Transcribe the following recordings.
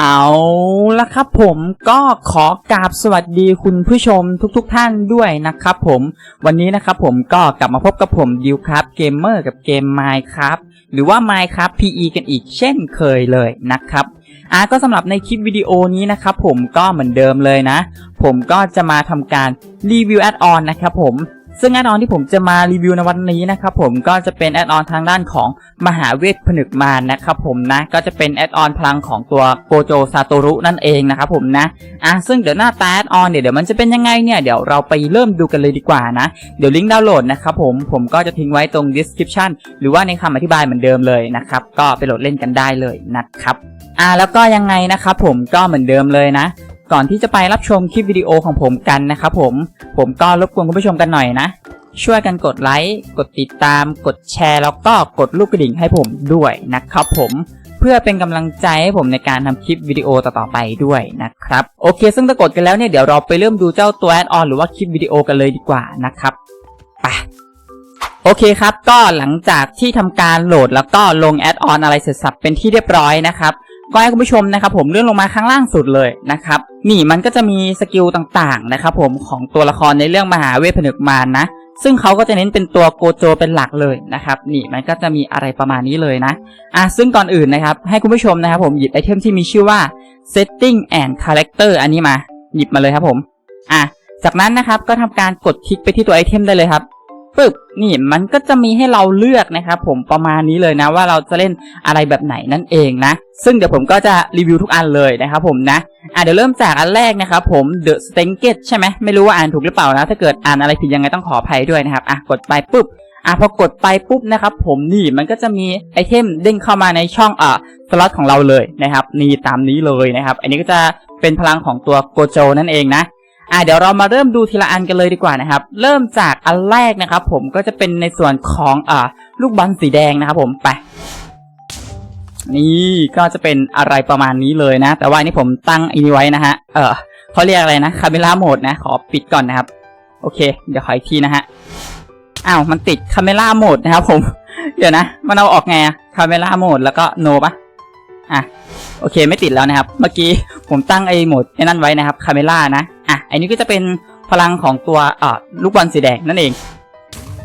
เอาละครับผมก็ขอกราบสวัสดีคุณผู้ชมทุกๆทท่านด้วยนะครับผมวันนี้นะครับผมก็กลับมาพบกับผมดิวครับเกมเมอร์กับเกม Minecraft หรือว่า Minecraft PE กันอีกเช่นเคยเลยนะครับอ่าก็สำหรับในคลิปวิดีโอนี้นะครับผมก็เหมือนเดิมเลยนะ ผมก็จะมาทำการรีวิวแอดออนนะครับผม ซึ่งแอดออนที่ผมจะมารีวิวในวันนี้นะครับผมก็จะเป็นแอดออนทางด้านของมหาเวทผนึกมารนะครับผมนะก็จะเป็นแอดออนพลังของตัวโกโจซาโตรุนั่นเองนะครับผมนะอะซึ่งเดี๋ยวหน้าตาแอดออนเนี่ยเดี๋ยวมันจะเป็นยังไงเนี่ยเดี๋ยวเราไปเริ่มดูกันเลยดีกว่านะ เดี๋ยวลิงก์ดาวน์โหลดนะครับผมผมก็จะทิ้งไว้ตรง description หรือว่าในคำอธิบายเหมือนเดิมเลยนะครับก็ไปโหลดเล่นกันได้เลยนะครับอ่าแล้วก็ยังไงนะครับผมก็เหมือนเดิมเลยนะ ก่อนที่จะไปรับชมคลิปวิดีโอของผมกันนะครับผม ผมก็รบกวนคุณผู้ชมกันหน่อยนะ ช่วยกันกดไลค์ กดติดตาม กดแชร์ แล้วก็กดลูกกระดิ่งให้ผมด้วยนะครับผมเพื่อเป็นกำลังใจให้ผมในการทำคลิปวิดีโอต่อๆไปด้วยนะครับ โอเค ซึ่งถ้ากดกันแล้วเนี่ยเดี๋ยวเราไปเริ่มดูเจ้าตัวแอดออนหรือว่าคลิปวิดีโอกันเลยดีกว่านะครับไปโอเคครับ ก็หลังจากที่ทำการโหลดแล้วก็ลงแอดออนอะไรเสร็จสับเป็นที่เรียบร้อยนะครับ ก็ให้คุณผู้ชมนะครับผมเลื่อนลงมาข้างล่างสุดเลยนะครับนี่มันก็จะมีสกิลต่างๆนะครับผมของตัวละครในเรื่องมหาเวทผนึกมารนะ ซึ่งเขาก็จะเน้นเป็นตัวโกโจเป็นหลักเลยนะครับนี่มันก็จะมีอะไรประมาณนี้เลยนะอะซึ่งก่อนอื่นนะครับให้คุณผู้ชมนะครับผมหยิบไอเทมที่มีชื่อว่า setting and character อันนี้มา หยิบมาเลยครับผมอะจากนั้นนะครับก็ทำการกดคลิกไปที่ตัวไอเทมได้เลยครับ ปึ๊บนี่มันก็จะมีให้เราเลือกนะครับผมประมาณนี้เลยนะว่าเราจะเล่นอะไรแบบไหนนั่นเองนะ ซึ่งเดี๋ยวผมก็จะรีวิวทุกอันเลยนะครับผมนะอะเดี๋ยวเริ่มจากอันแรกนะครับผม The s t a n g e t ใช่ไหมไม่รู้ว่าอ่านถูกหรือเปล่านะ ถ้าเกิดอ่านอะไรผิดยังไงต้องขออภัยด้วยนะครับอะกดไปปุ๊บอะพอกดไปปุ๊บนะครับผมนี่มันก็จะมีไอเทมเด้งเข้ามาในช่องอะสล็อตของเราเลยนะครับนี่ตามนี้เลยนะครับ อันนี้ก็จะเป็นพลังของตัวโกโจนั่นเองนะ อะเดี๋ยวเรามาเริ่มดูทีละอันกันเลยดีกว่านะครับ เริ่มจากอันแรกนะครับ ผมก็จะเป็นในส่วนของอ่าลูกบอลสีแดงนะครับ ผมไปนี่ก็จะเป็นอะไรประมาณนี้เลยนะ แต่ว่านนี้ผมตั้งอันนี้ไว้นะฮะ เออเขาเรียกอะไรนะคาเมล่าโหมดนะ ขอปิดก่อนนะครับ โอเค เดี๋ยวขออีกทีนะฮะ อ้าว มันติดคาเมล่าโหมดนะครับผม เดี๋ยวนะ มันเอาออกไงอะคาเมล่าโหมดแล้วก็โนปะอะ โอเค ไม่ติดแล้วนะครับ เมื่อกี้ผมตั้งไอ้โหมดไอ้นั่นไว้นะครับคาเมล่านะ อะอันนี้ก็จะเป็นพลังของตัวอ่อลูกบอลสีแดงนั่นเอง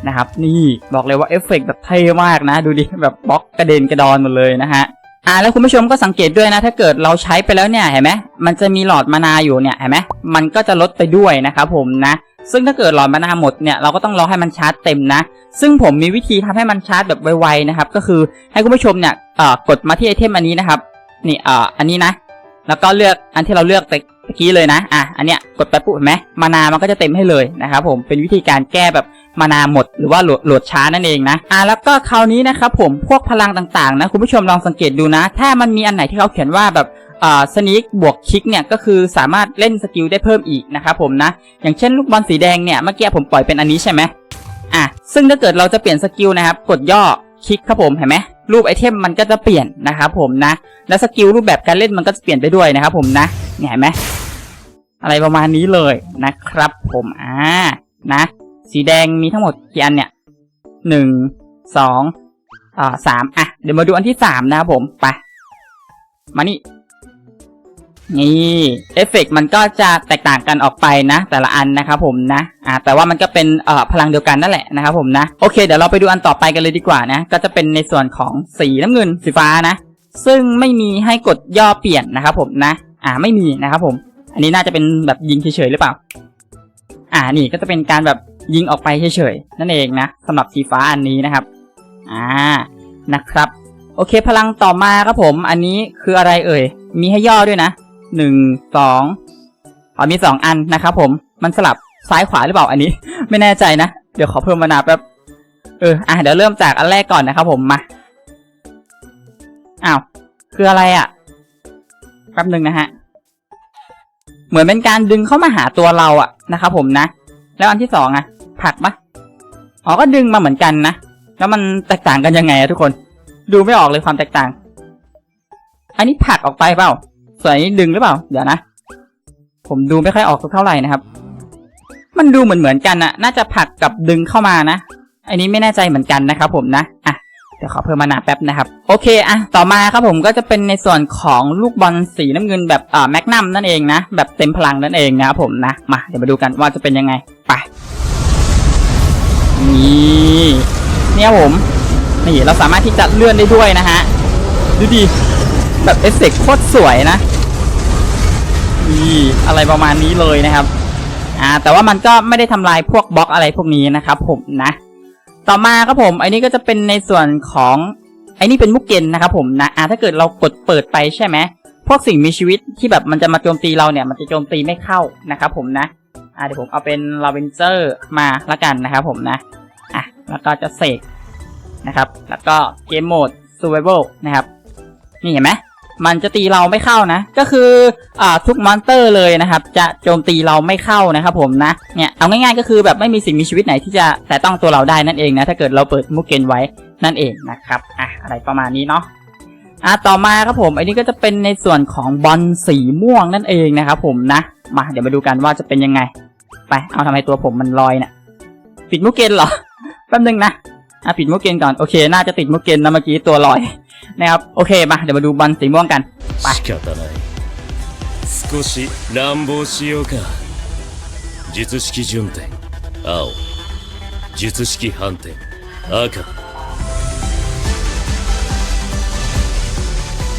นะครับ นี่บอกเลยว่าเอฟเฟกต์แบบเท่มากนะ ดูดิแบบบล็อกกระเด็นกระดอนหมดเลยนะฮะอ่าแล้วคุณผู้ชมก็สังเกตด้วยนะ ถ้าเกิดเราใช้ไปแล้วเนี่ยเห็นไหมมันจะมีหลอดมานาอยู่เนี่ยเห็นไหมมันก็จะลดไปด้วยนะครับผมนะซึ่งถ้าเกิดหลอดมานาหมดเนี่ยเราก็ต้องรอให้มันชาร์จเต็มนะ ซึ่งผมมีวิธีทำให้มันชาร์จแบบไวๆนะครับ ก็คือให้คุณผู้ชมเนี่ยกดมาที่ไอเทมอันนี้นะครับ นี่อ่ออันนี้นะ แล้วก็เลือกอันที่เราเลือกไป เมื่อกี้เลยนะ อะ อันเนี้ยกดไปปุ๊บเห็นไหมมานามันก็จะเต็มให้เลยนะครับผม เป็นวิธีการแก้แบบมานาหมดหรือว่าโหลดโหลดช้านั่นเองนะ อะแล้วก็คราวนี้นะครับผม พวกพลังต่างๆนะคุณผู้ชมลองสังเกตดูนะ ถ้ามันมีอันไหนที่เขาเขียนว่าแบบอ่อสนิกบวกคิกเนี่ยก็คือสามารถเล่นสกิลได้เพิ่มอีกนะครับผมนะ อย่างเช่นลูกบอลสีแดงเนี่ยเมื่อกี้ผมปล่อยเป็นอันนี้ใช่ไหมอะ ซึ่งถ้าเกิดเราจะเปลี่ยนสกิลนะครับ กดย่อคลิกครับผมเห็นไหมรูปไอเทมมันก็จะเปลี่ยนนะครับผมนะ แล้วสกิลรูปแบบการเล่นมันก็จะเปลี่ยนไปด้วยนะครับผมนะเนี่ยเห็นไหม อะไรประมาณนี้เลยนะครับ ผมอ่านะ สีแดงมีทั้งหมดกี่อันเนี่ยหนึ่งสองอ่าสามอะเดี๋ยวมาดูอันที่สามนะครับผมไปมานี่นี่เอฟเฟกต์มันก็จะแตกต่างกันออกไปนะ แต่ละอันนะครับผมนะอ่าแต่ว่ามันก็เป็นเอ่อพลังเดียวกันนั่นแหละนะครับผมนะโอเคเดี๋ยวเราไปดูอันต่อไปกันเลยดีกว่านะ ก็จะเป็นในส่วนของสีน้ำเงินสีฟ้านะ ซึ่งไม่มีให้กดย่อเปลี่ยนนะครับผมนะ อ่าไม่มีนะครับผม อันนี้น่าจะเป็นแบบยิงเฉยๆหรือเปล่า อ่านี่ก็จะเป็นการแบบยิงออกไปเฉยๆนั่นเองนะสำหรับสีฟ้าอันนี้นะครับ อ่านะครับ โอเคพลังต่อมาครับผม อันนี้คืออะไรเอ่ย มีให้ย่อด้วยนะหนึ่งสองอ๋อมีสองอันนะครับผมมันสลับซ้ายขวาหรือเปล่าอันนี้ ไม่แน่ใจนะ เดี๋ยวขอเพิ่มมานาแป๊บเอออะเดี๋ยวเริ่มจากอันแรกก่อนนะครับผมมาอ้าวคืออะไรอะ่ะแป๊บหนึ่งนะฮะ เหมือนเป็นการดึงเข้ามาหาตัวเราอะนะครับผมนะ แล้วอันที่สองอะผลักปะอ๋อก็ดึงมาเหมือนกันนะแล้วมันแตกต่างกันยังไงอะทุกคน ดูไม่ออกเลยความแตกต่าง อันนี้ผลักออกไปเปล่า ส่วนอันนี้ดึงหรือเปล่า เดี๋ยวนะ ผมดูไม่ค่อยออกสักเท่าไหร่นะครับ มันดูเหมือนเหมือนกันนะน่าจะผลักกับดึงเข้ามานะ อันนี้ไม่แน่ใจเหมือนกันนะครับผมนะ อะ ดี๋ยวขอเพิ่มมานาแป๊บนะครับ โอเคอะต่อมาครับผมก็จะเป็นในส่วนของลูกบอลสีน้ำเงินแบบอ่าแมกนัมนั่นเองนะ แบบเต็มพลังนั่นเองนะครับผมนะ มาเดี๋ยวมาดูกันว่าจะเป็นยังไง ไป นี่เนี่ยผม นี่เราสามารถที่จะเลื่อนได้ด้วยนะฮะ ดูดิ แบบเอฟเฟกโคตรสวยนะนี่อะไรประมาณนี้เลยนะครับ อ่า แต่ว่ามันก็ไม่ได้ทำลายพวกบล็อกอะไรพวกนี้นะครับผมนะ ต่อมาครับผมไอ้นี่ก็จะเป็นในส่วนของไอ้นี่เป็นมุกเกนนะครับผมนะอ่าถ้าเกิดเรากดเปิดไปใช่ไหมพวกสิ่งมีชีวิตที่แบบมันจะมาโจมตีเราเนี่ย มันจะโจมตีไม่เข้านะครับผมนะอ่าเดี๋ยวผมเอาเป็นลาเวนเจอร์มาละกันนะครับผมนะอะแล้วก็จะเสกนะครับ แล้วก็เกมโหมด survival นะครับ นี่เห็นไหม มันจะตีเราไม่เข้านะ ก็คืออ่าทุกมอนสเตอร์เลยนะครับ จะโจมตีเราไม่เข้านะครับผมนะเนี่ยเอาง่ายๆก็คือแบบไม่มีสิ่งมีชีวิตไหนที่จะแต่ต้องตัวเราได้นั่นเองนะถ้าเกิดเราเปิดมุกเกนไว้นั่นเองนะครับอะอะไรประมาณนี้เนาะอะต่อมาครับผมอันนี้ก็จะเป็นในส่วนของบอลสีม่วงนั่นเองนะครับผมนะ มาเดี๋ยวมาดูกันว่าจะเป็นยังไง ไปเอาทำไมตัวผมมันลอยเนี่ยปิดมุกเกนเหรอแป๊บนึงนะอะปิดมุกเกนก่อนโอเค น่าจะติดมุกเกนนะเมื่อกี้ตัวลอย นะครับ โอเค มา เดี๋ยวมาดูบอลสีม่วงกัน ไป 仕方ない少し乱暴しようか術式順天青術式反転赤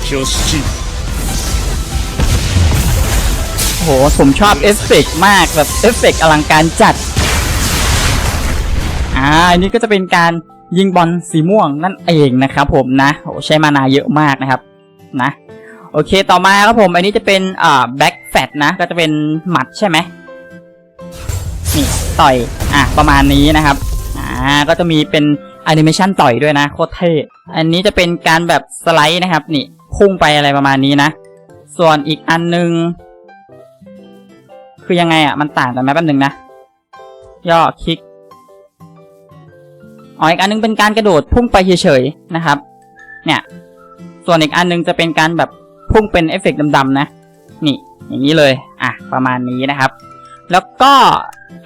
挙式 โห ผมชอบเอฟเฟกต์มากแบบเอฟเฟกต์อลังการจัด อ่า อันนี้ก็จะเป็นการ ยิงบอลสีม่วงนั่นเองนะครับผมนะโหใช้มานาเยอะมากนะครับนะโอเคต่อมาครับผมอันนี้จะเป็นอ่าแบ็กแฟตนะก็จะเป็นหมัดใช่ไหมนี่ต่อยอะประมาณนี้นะครับอ่าก็จะมีเป็นแอนิเมชันต่อยด้วยนะโคตรเท่อันนี้จะเป็นการแบบสไลด์นะครับนี่พุ่งไปอะไรประมาณนี้นะ ส่วนอีกอันนึง คือยังไงอะมันต่างกันไหมแป๊บนึงนะย่อคลิก อีกอันนึงเป็นการกระโดดพุ่งไปเฉยๆนะครับ เนี่ย ส่วนอีกอันนึงจะเป็นการแบบพุ่งเป็นเอฟเฟกต์ดำๆนะ นี่อย่างนี้เลย อะ ประมาณนี้นะครับ แล้วก็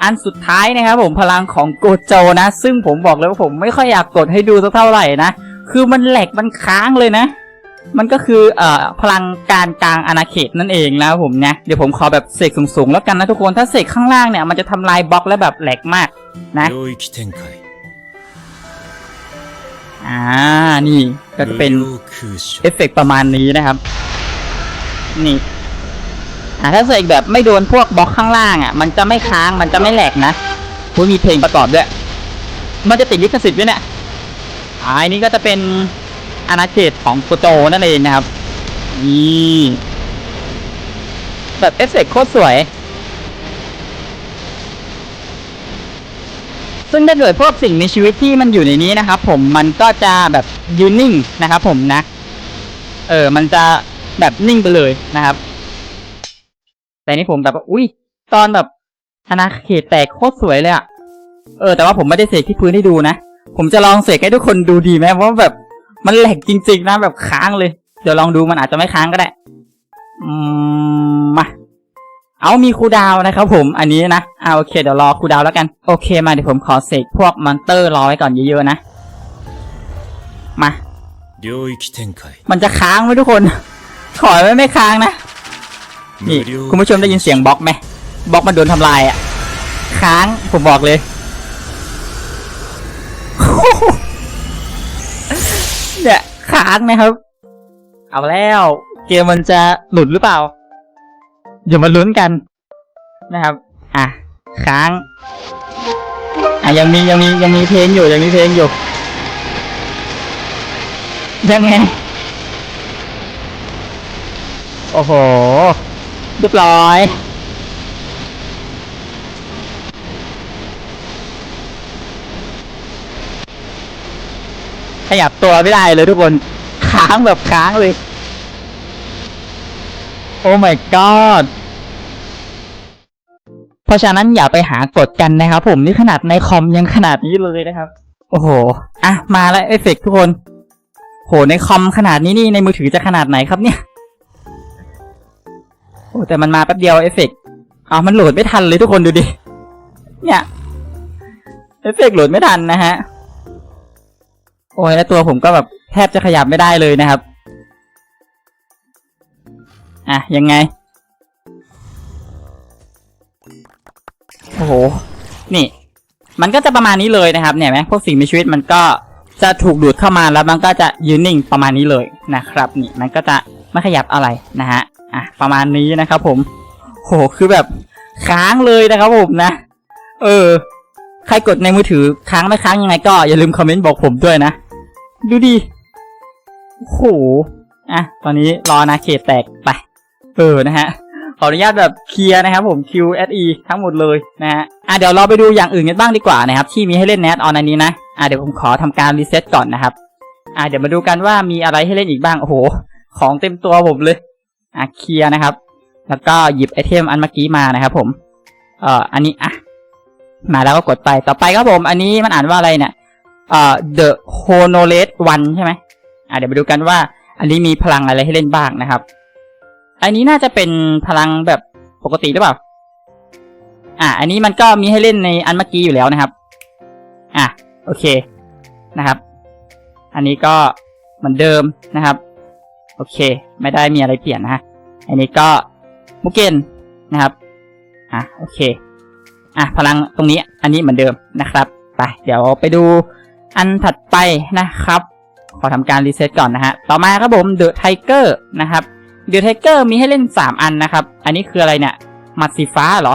อันสุดท้ายนะครับผมพลังของโกโจนะ ซึ่งผมบอกเลยว่าผมไม่ค่อยอยากกดให้ดูสักเท่าไหร่นะ คือมันแหลกมันค้างเลยนะ มันก็คือเอ่อพลังการกลางอาณาเขตนั่นเองนะผมเนี่ยเดี๋ยวผมขอแบบเสกสูงๆ แล้วกันนะทุกคนถ้าเสกข้างล่างเนี่ยมันจะทำลายบล็อกและแบบแหลกมากนะ อ่า นี่ก็เป็นเอฟเฟกประมาณนี้นะครับ นี่ถ้าเสกแบบไม่โดนพวกบล็อกข้างล่างอะ มันจะไม่ค้าง มันจะไม่แหลกนะคุณมีเพลงประกอบด้วย มันจะติดลิขสิทธิ์ด้วยเนี่ยอ่าอันนี้ก็จะเป็นอาณาเขตของโกโจนั่นเองนะครับ นี่ แบบเอฟเฟกโคตรสวย ซึ่งถ้าเกิดพวกสิ่งมีชีวิตที่มันอยู่ในนี้นะครับ ผมมันก็จะแบบยืนนิ่งนะครับ ผมนะ เออ มันจะแบบนิ่งไปเลยนะครับ แต่นี่ผมแบบว่าอุ้ยตอนแบบอาณาเขตแตกโคตรสวยเลยอะเออแต่ว่าผมไม่ได้เสกที่พื้นให้ดูนะ ผมจะลองเสกให้ทุกคนดูดีไหมเพราะว่าแบบมันแหลกจริง ๆ นะแบบค้างเลย เดี๋ยวลองดูมันอาจจะไม่ค้างก็ได้ อืมมา เอามีครูดาวนะครับผมอันนี้นะเอาโอเคเดี๋ยวรอครูดาวแล้วกัน โอเคมาเดี๋ยวผมขอเสกพวกมอนเตอร์รอไว้ก่อนเยอะๆนะ มามันจะค้างไหมทุกคน ขอไม่ไม่ค้างนะนี่คุณผู้ชมได้ยินเสียงบล็อกไหมบล็อกมันโดนทำลายอะค้างผมบอกเลย เนี่ยค้างนะครับ เอาแล้ว เกมมันจะหลุดหรือเปล่า เดี๋ยวมาลุ้นกันนะครับ อะค้าง อะยังมียังมียังมีเพลงอยู่ยังมีเพลงอยู่ยังไง โอ้โหเรียบร้อยขยับตัวไม่ได้เลยทุกคน ค้างแบบค้างเลย โอ้ my god เพราะฉะนั้นอย่าไปหากดกันนะครับผมนี่ขนาดในคอมยังขนาดนี้เลยนะครับ โอ้โห อะ มาแล้วเอฟเฟกต์ทุกคน โหในคอมขนาดนี้นี่ในมือถือจะขนาดไหนครับเนี่ย โอ้แต่มันมาแป๊บเดียวเอฟเฟกต์อ้าวมันโหลดไม่ทันเลยทุกคนดูดิ เนี่ยเอฟเฟกต์โหลดไม่ทันนะฮะ โอ้ยแล้วตัวผมก็แบบแทบจะขยับไม่ได้เลยนะครับ อะ ยังไง โอ้โห นี่ มันก็จะประมาณนี้เลยนะครับ เนี่ยไหมพวกสิ่งมีชีวิตมันก็จะถูกดูดเข้ามาแล้วมันก็จะยืนนิ่งประมาณนี้เลยนะครับ นี่มันก็จะไม่ขยับอะไรนะฮะอะประมาณนี้นะครับผม โหคือแบบค้างเลยนะครับผมนะ เออ ใครกดในมือถือค้างไม่ค้างยังไงก็อย่าลืมคอมเมนต์บอกผมด้วยนะ ดูดิโอ้โหอะ ตอนนี้รอนาเขตแตกไป เออนะฮะขออนุญาตแบบเคลียร์นะครับผม QSE ทั้งหมดเลยนะฮะอะเดี๋ยวเราไปดูอย่างอื่นกันบ้างดีกว่านะครับ ที่มีให้เล่นแนทออนอันนี้นะอะเดี๋ยวผมขอทำการรีเซ็ตก่อนนะครับอะเดี๋ยวมาดูกันว่ามีอะไรให้เล่นอีกบ้างโอ้โห ของเต็มตัวผมเลยอะเคลียร์นะครับ แล้วก็หยิบไอเทมอันเมื่อกี้มานะครับผมเอ่ออันนี้อะมาแล้วก็กดไปต่อไปครับผม อันนี้มันอ่านว่าอะไรเนี่ยเอ่อ The h o n o l e s One ใช่ไหมอะเดี๋ยวไปดูกันว่า อันนี้มีพลังอะไรให้เล่นบ้างนะครับ อันนี้น่าจะเป็นพลังแบบปกติหรือเปล่า อะ อันนี้มันก็มีให้เล่นในอันเมื่อกี้อยู่แล้วนะครับ อะ โอเค นะครับ อันนี้ก็เหมือนเดิมนะครับ โอเค ไม่ได้มีอะไรเปลี่ยนนะฮะ อันนี้ก็มุกเกนนะครับ อะ โอเค อะ พลังตรงนี้ อันนี้เหมือนเดิมนะครับ ไป เดี๋ยวไปดูอันถัดไปนะครับ ขอทำการรีเซ็ตก่อนนะฮะ ต่อมาครับผม The Tiger นะครับ The Tiger มีให้เล่น 3 อันนะครับ อันนี้คืออะไรเนี่ยมัดสีฟ้าเหรอ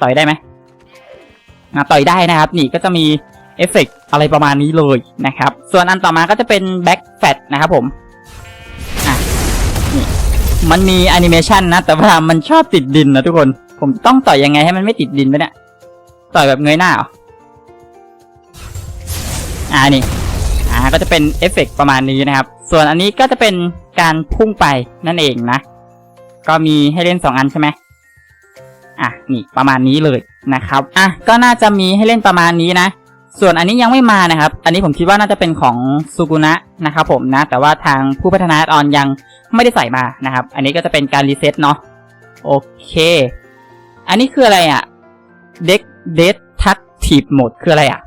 ต่อยได้ไหมต่อยได้นะครับ นี่ก็จะมีเอฟเฟกต์อะไรประมาณนี้เลยนะครับ ส่วนอันต่อมาก็จะเป็น Back Fat นะครับผมอะนี่มันมีแอนิเมชันนะ แต่ว่ามันชอบติดดินนะทุกคน ผมต้องต่อยยังไงให้มันไม่ติดดินไปเนี่ย ต่อยแบบเงยหน้าเหรออ่านี่ อ่าก็จะเป็นเอฟเฟกต์ประมาณนี้นะครับ ส่วนอันนี้ก็จะเป็นการพุ่งไปนั่นเองนะ ก็มีให้เล่นสองอันใช่ไหมอะนี่ประมาณนี้เลยนะครับอะก็น่าจะมีให้เล่นประมาณนี้นะ ส่วนอันนี้ยังไม่มานะครับ อันนี้ผมคิดว่าน่าจะเป็นของซูกุนะนะครับผมนะ แต่ว่าทางผู้พัฒนาออนยังไม่ได้ใส่มานะครับ อันนี้ก็จะเป็นการรีเซ็ตเนาะโอเค อันนี้คืออะไรอะ่ะเด็กเดททักทีบโหมดคืออะไรอะ่ะ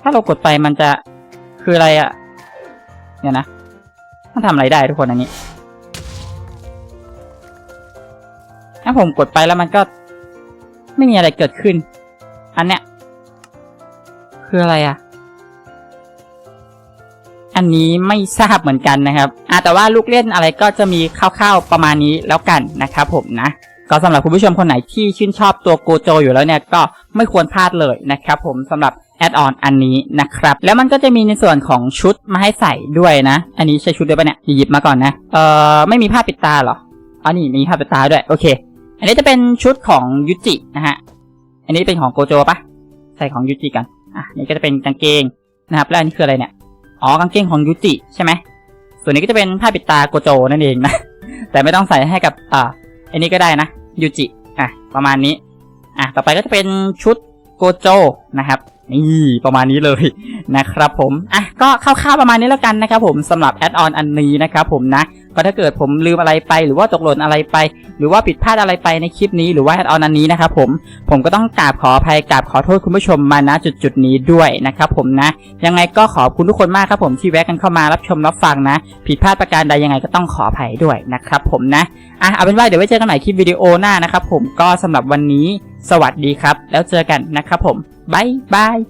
ถ้าเรากดไปมันจะคืออะไรอะ่ะ เนี่ยนะ มันทำอะไรได้ทุกคนอันนี้ถ้าผมกดไปแล้วมันก็ ไม่มีอะไรเกิดขึ้น อันเนี้ย คืออะไรอะ่ะ อันนี้ไม่ทราบเหมือนกันนะครับอะแต่ว่าลูกเล่นอะไรก็จะมีคร่าวๆประมาณนี้แล้วกันนะครับผมนะก็สำหรับคุณผู้ชมคนไหนที่ชื่นชอบตัวโกโจอยู่แล้วเนี่ยก็ไม่ควรพลาดเลยนะครับผมสำหรับ แอดออนอันนี้นะครับ แล้วมันก็จะมีในส่วนของชุดมาให้ใส่ด้วยนะ อันนี้ใช่ชุดด้วยปะเนี่ยหยิบมาก่อนนะ เอ่อ ไม่มีผ้าปิดตาเหรออ๋อนี่มีผ้าปิดตาด้วย โอเค อันนี้จะเป็นชุดของยุจินะฮะ อันนี้เป็นของโกโจปะใส่ของยุจิกัน อะ นี่ก็จะเป็นกางเกงนะครับ แล้วอันนี้คืออะไรเนี่ย อ๋อ กางเกงของยุจิใช่ไหม ส่วนนี้ก็จะเป็นผ้าปิดตาโกโจนั่นเองนะ แต่ไม่ต้องใส่ให้กับ อ่า อันนี้ก็ได้นะยูจิ อะ ประมาณนี้ อะ ต่อไปก็จะเป็นชุดโกโจนะครับ นี่ประมาณนี้เลยนะครับผมอะก็คร่าวๆประมาณนี้แล้วกันนะครับผมสำหรับแอดออนอันนี้นะครับผมนะ ก็ถ้าเกิดผมลืมอะไรไป หรือว่าตกหล่นอะไรไป หรือว่าผิดพลาดอะไรไปในคลิปนี้ หรือว่าแอดอนอันนี้นะครับผมผมก็ต้องกราบขออภัยกราบขอโทษคุณผู้ชมมาณจุดจุดนี้ด้วยนะครับผมนะ ยังไงก็ขอบคุณทุกคนมากครับผมที่แวะกันเข้ามารับชมรับฟังนะ ผิดพลาดประการใดยังไงก็ต้องขออภัยด้วยนะครับผมนะอะเอาเป็นว่าเดี๋ยวไว้เจอกันใหม่คลิปวิดีโอหน้านะครับผมก็สำหรับวันนี้ สวัสดีครับ แล้วเจอกันนะครับผมบายบาย